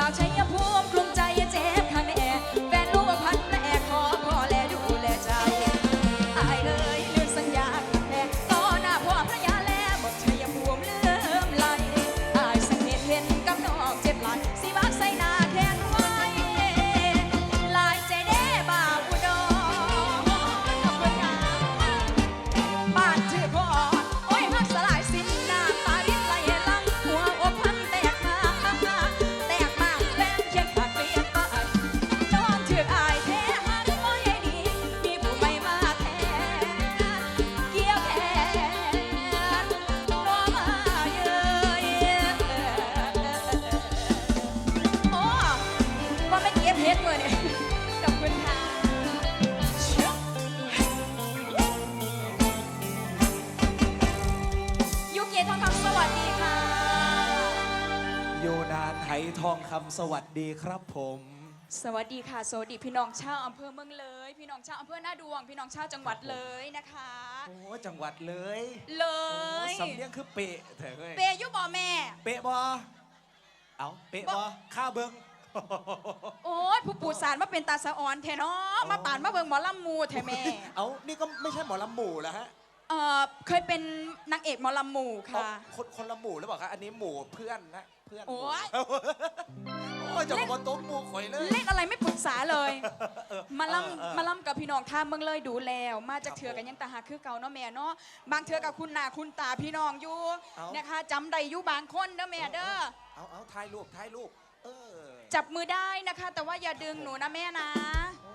สา ยนานไหทองคำสวัสดีครับผม สวัสดีค่ะสวัสดีพี่น้องชาวอำเภอเมืองเลย พี่น้องชาวอำเภอหน้าดวง พี่น้องชาวจังหวัดเลยนะคะ โอ้จังหวัดเลยเลโอ้ย สำเนียงคือเปะเถอะเว้ยเปย์อยุบอแม่ เปะบอเอาเปะบอข้าเบิง โอ้ยผู้ปูสารมาเป็นตาสะออนแทเนาะมาปานมาเบิงหมอลำมูแทแม่ เอานี่ก็ไม่ใช่หมอลำหมู่แล้วฮะเอ่อเคยเป็นนางเอกหมอลำหมู่ค่ะ เอาคนคนละหมู่หรือเปล่าคะอันนี้หมู่เพื่อนนะเพื่อนโอ้ย โอ้ยจะมาโต๊ะหมู่ข่อยเลย เล่นอะไรไม่ปรึกษาเลย มาเออเออล่ำมาล่ำกับพี่น้องท่ามเมืองเลยดูแล้ว มาจากครับเถื่อกันยังตาหาคือเก่าเนาะแม่เนาะบางเถื่อกับคุณหนาคุณตาพี่น้องอยู่เอานะคะจำได้อยู่บางคนเด้อแม่เด้อเอาเอาถ่ายรูปถ่ายรูปเออจับมือได้นะคะ แต่ว่าอย่าดึงหนูนะแม่นะ โอ้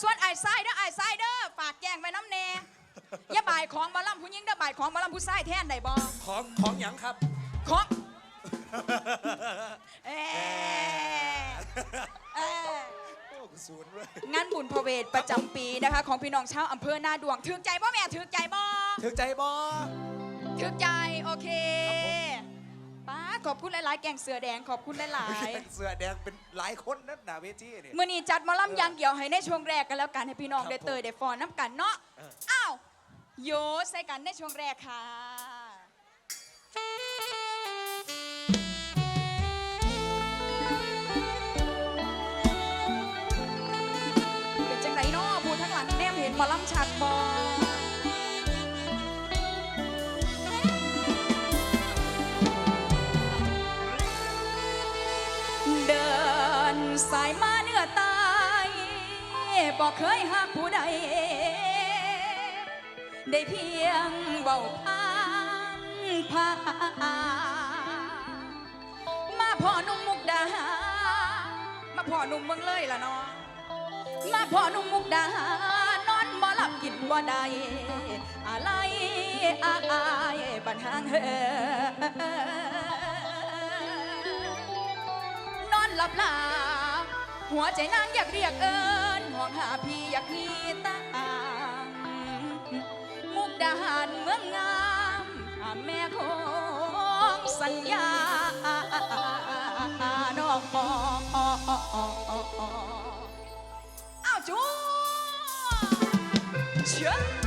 ส่วนไอ้ไส้เด้อไอ้ไส้เด้อฝากแกงไว้น้ำแน่อย่าบ่ายของมาล่ำผู้หญิงเด้อบ่ายของมาล่ำผู้ชายแทนได้บ่ของของหยังครับ ของ เอ๊ะเอ๊ะโอ้ศูนย์เลยงานบุญพระเวทประจำปีนะคะ ของพี่น้องชาวอำเภอนาดวงถือใจบ่แม่ถือใจบ่ถึงใจบอถือใจโอเคป้าขอบคุณหลายๆ แกงเสือแดงขอบคุณหลายๆ เสื้อแดงเป็นหลายคนนั่นนาเวทีเนี่ๆมื่อนี้จัดหมอลำยางเดียวให้ในช่วงแรกกันแล้วกันให้พี่น้องครับได้เตยได้ฟอนน้ำกันเนาะ เอออ้าวโยใส่กันในช่วงแรกค่ะ บอกเคยหากผู้ใด ได้เพียงเบาพานพามาพ่อหนุ่มมุกดา มาพ่อหนุ่มเมืองเลยล่ะเนาะมาพ่อหนุ่มมุกดานอนบ่หลับกินบ่ได้อะไรอายบันหางเฮอนอนหลับหลาหัวใจนางอยากเรียกเอิญห้ องหาพี่อยากมีตางมุกดาหารเมืองงามหาแม่ของสัญญาน้องปออ้าวจูเชิญ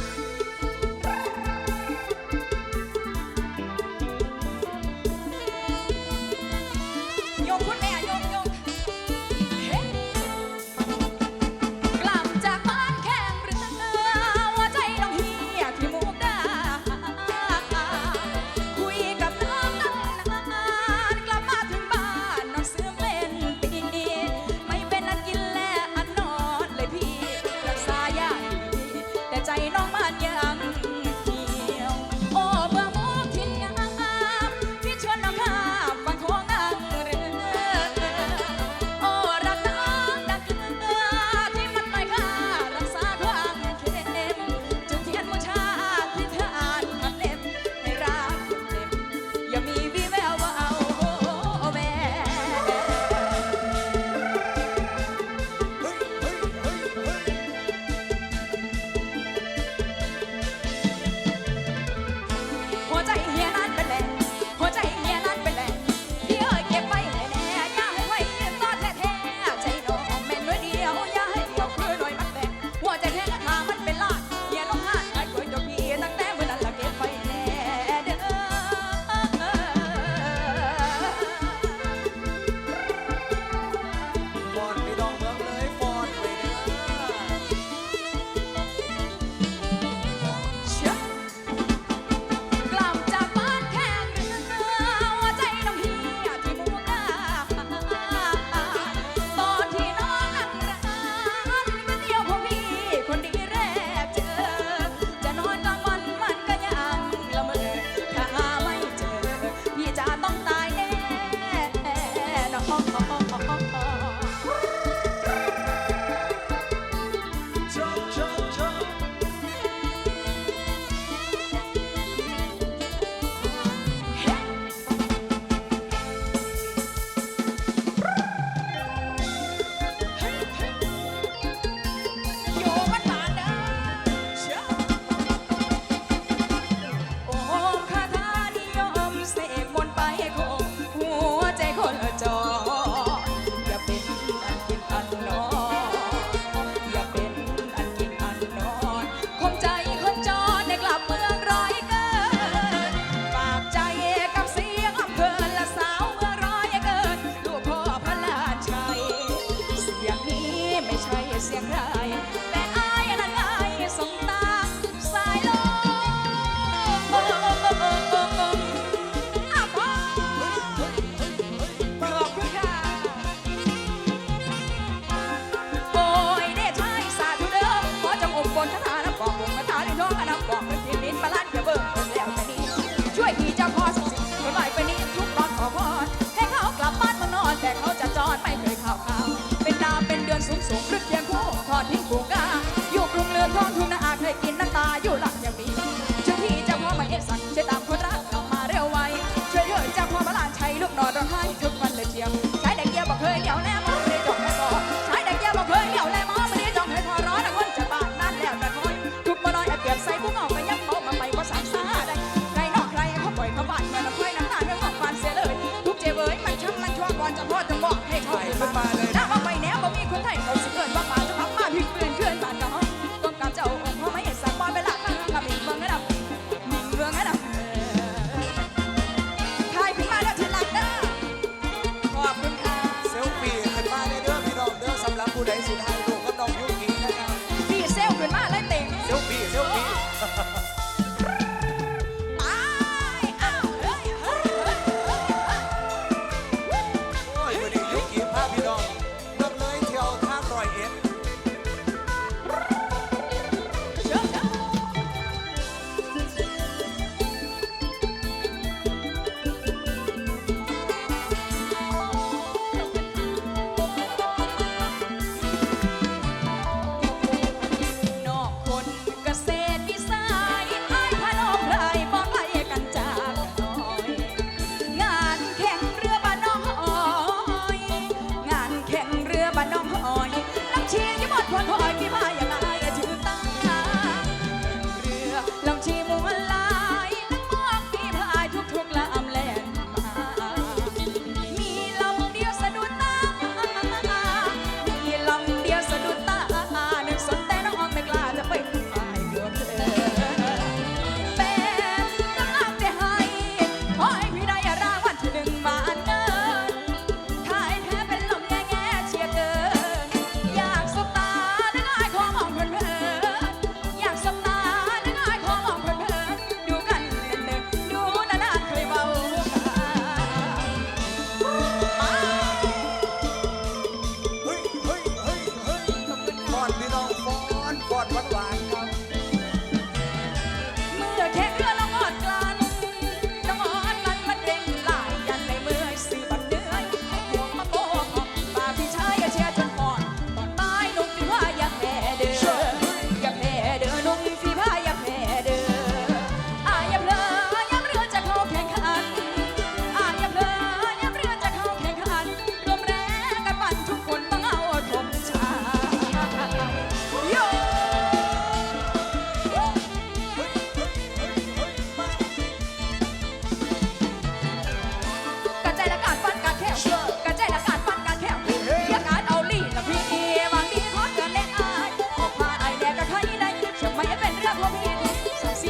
ถูกครึ่งเทียงคู่ทอดทิ้งผูกกาอยู่กรุงเรือทองทุ่นาอาเคยกินน้ำตาอยู่หลัง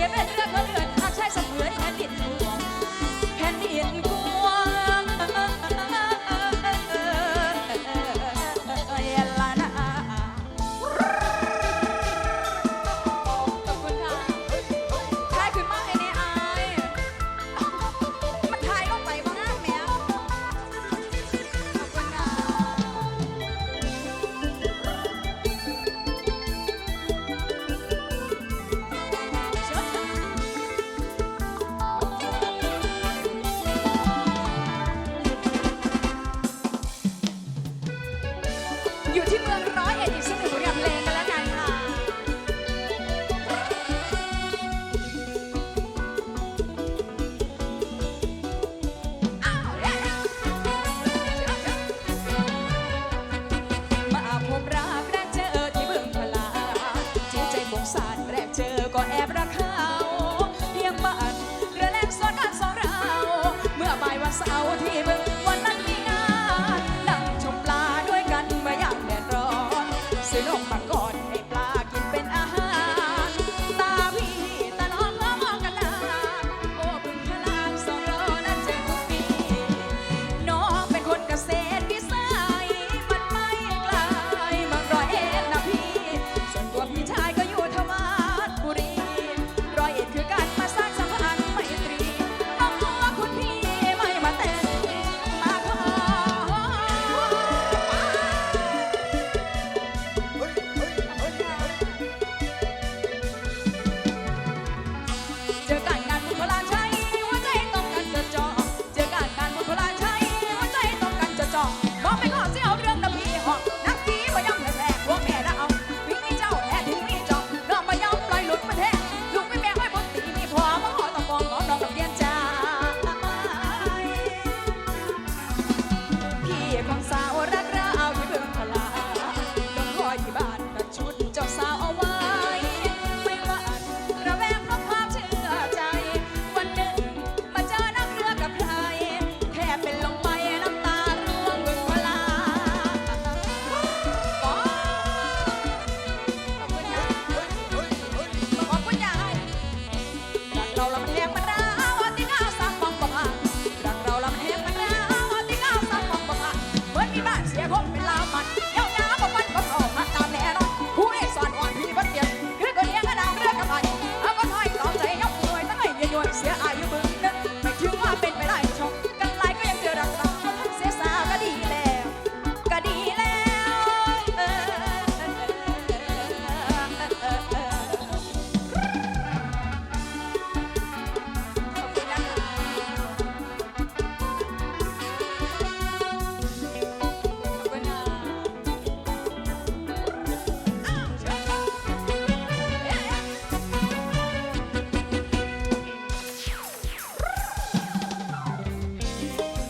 Nefes bırakalım.